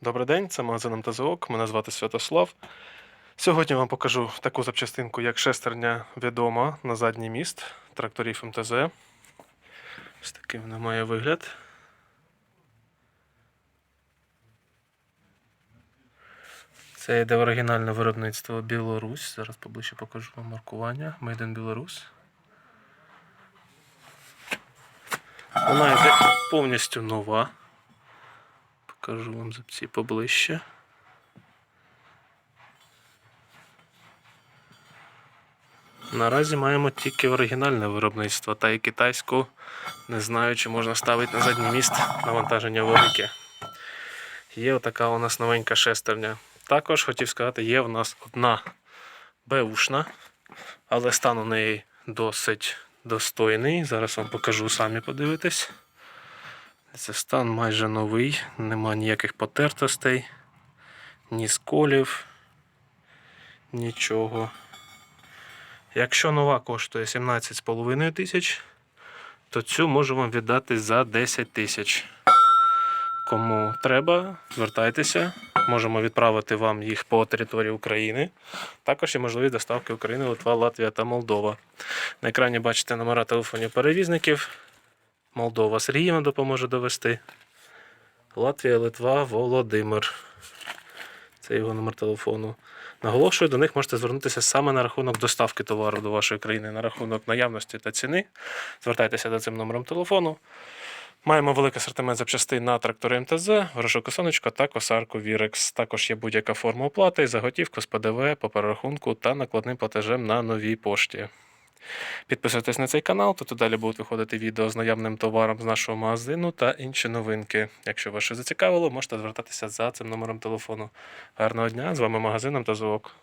Добрий день, це магазин МТЗОК. Мене звати Святослав. Сьогодні вам покажу таку запчастинку, як шестерня відома на задній міст тракторів МТЗ. Ось такий вона має вигляд. Це йде оригінальне виробництво Білорусь. Зараз поближче покажу вам маркування. Made in Білорусь. Вона йде повністю нова. Покажу вам зубці поближче. Наразі маємо тільки оригінальне виробництво, та і китайську не знаю, чи можна ставити на задній міст навантаження велике. Є отака у нас новенька шестерня. Також хотів сказати, є в нас одна беушна, але стан у неї досить достойний. Зараз вам покажу, самі подивитесь. Це стан майже новий, нема ніяких потертостей, ні сколів, нічого. Якщо нова коштує 17,5 тисяч, то цю можу вам віддати за 10 тисяч. Кому треба, звертайтеся. Можемо відправити вам їх по території України. Також є можливість доставки України, Литва, Латвія та Молдова. На екрані бачите номера телефонів перевізників. Молдова Сергій вам допоможе довести. Латвія, Литва, Володимир. Це його номер телефону. Наголошую, до них можете звернутися саме на рахунок доставки товару до вашої країни, на рахунок наявності та ціни. Звертайтеся за цим номером телефону. Маємо великий асортимент запчастин на трактори МТЗ, горошок сонечко та косарку Вірекс. Також є будь-яка форма оплати за готівку з ПДВ по перерахунку та накладним платежем на новій пошті. Підписуйтесь на цей канал, тут далі будуть виходити відео з наявним товаром з нашого магазину та інші новинки. Якщо вас щось зацікавило, можете звертатися за цим номером телефону. Гарного дня! З вами магазином та МТЗОК.